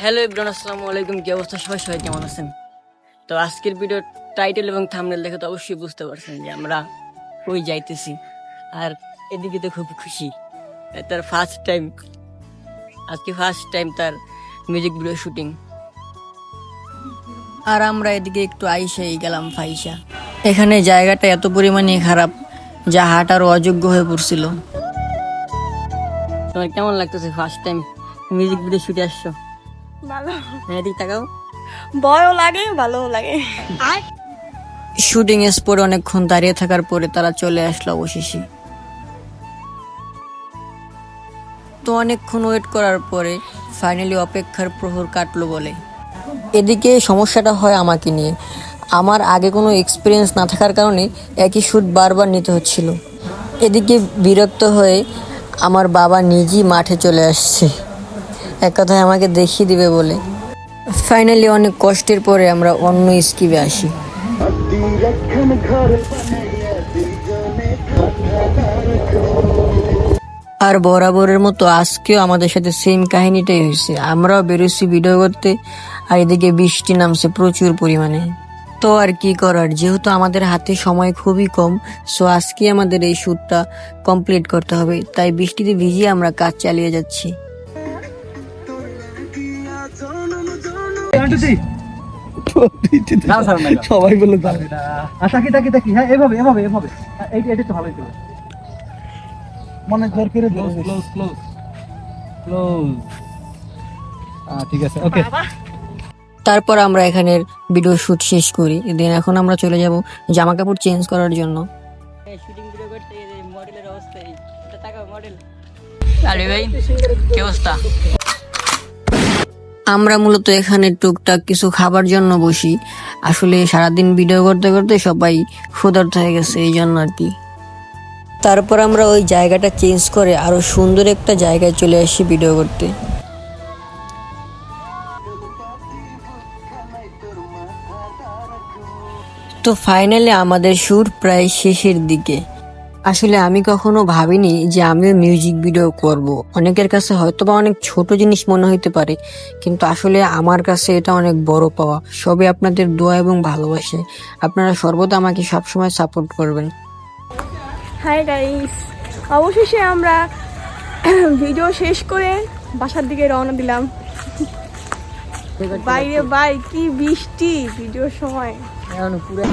Hello Ibran আসসালামু আলাইকুম কি অবস্থা? সবাই সবাই কেমন আছেন? তো আজকের ভিডিও টাইটেল এবং থাম্বনেল দেখে তো অবশ্যই বুঝতে পারছেন যে আমরা কই যাইতেছি। আর এদিকে তো খুব খুশি। তার ফার্স্ট টাইম আজকে ফার্স্ট টাইম তার মিউজিক ভিডিও শুটিং আর আমরা এদিকে একটু আইসাই গেলাম ফাইসা এখানে জায়গাটা এত পরিমাণে খারাপ, যা হাঁটারও অযোগ্য হয়ে পড়ছিল। তোমার কেমন লাগতেছে ফার্স্ট টাইম মিউজিক ভিডিও শুটে আসছো? ভালো। হ্যাঁ এদিক তাকাও। ভয়ও লাগে ভালোও লাগে। শুটিং স্পটে অনেকক্ষণ দাঁড়িয়ে থাকার পরে তারা চলে আসলো অবশেষে। তো অনেকক্ষণ ওয়েট করার পরে ফাইনালি অপেক্ষার প্রহর কাটলো বলে। এদিকে সমস্যাটা হয় আমাকে নিয়ে। আমার আগে কোনো এক্সপিরিয়েন্স না থাকার কারণে একই শ্যুট বারবার নিতে হচ্ছিল। এদিকে বিরক্ত হয়ে আমার বাবা নিজেই মাঠে চলে আসছে। এক কথায় আমাকে দেখিয়ে দিবে বলে। ফাইনালি অনেক কষ্টের পরে আমরা অন্য স্কিপে আসি। আর বরাবরের মতো আজকেও আমাদের সাথে সেম কাহিনীটাই হয়েছে। আমরাও বেরোচ্ছি ভিডিও করতে, আর এদিকে বৃষ্টি নামছে প্রচুর পরিমাণে। তো আর কি করার? যেহেতু আমাদের হাতে সময় খুবই কম সো আজকে আমাদের এই শ্যুটটা কমপ্লিট করতে হবে। তাই বৃষ্টিতে ভিজিয়ে আমরা কাজ চালিয়ে যাচ্ছি। সবাই বলে তাকি তাকি তাকি হ্যাঁ এভাবে এভাবে এভাবে। হ্যাঁ, এটা তো ভালোই মনে জোর করে ক্লোজ ক্লোজ ক্লোজ ক্লোজ ঠিক আছে ওকে তারপর আমরা এখানের ভিডিও শুট শেষ করি। দেন এখন আমরা চলে যাব জামা কাপড় চেঞ্জ করার জন্য। আমরা মূলত এখানে টুকটাক কিছু খাবার জন্য বসি। আসলে সারাদিন ভিডিও করতে করতে সবাই ক্ষুধার্ত হয়ে গেছে এই জন্য আর কি। তারপর আমরা ওই জায়গাটা চেঞ্জ করে আরও সুন্দর একটা জায়গায় চলে আসি ভিডিও করতে। তো ফাইনালি আমাদের সুর প্রায় শেষের দিকে। আসলে আমি কখনো ভাবিনি যে আমিও মিউজিক ভিডিও করব। অনেকের কাছে হয়তো বা অনেক ছোট জিনিস মনে হইতে পারে, কিন্তু আসলে আমার কাছে এটা অনেক বড় পাওয়া। সবই আপনাদের দোয়া এবং ভালোবাসে আপনারা সর্বদা আমাকে সবসময় সাপোর্ট করবেন। হাই গাইস অবশেষে আমরা ভিডিও শেষ করে বাসার দিকে রওনা দিলাম। বাইরে বাই কি বৃষ্টি ভিডিওর সময়। এখন পুরো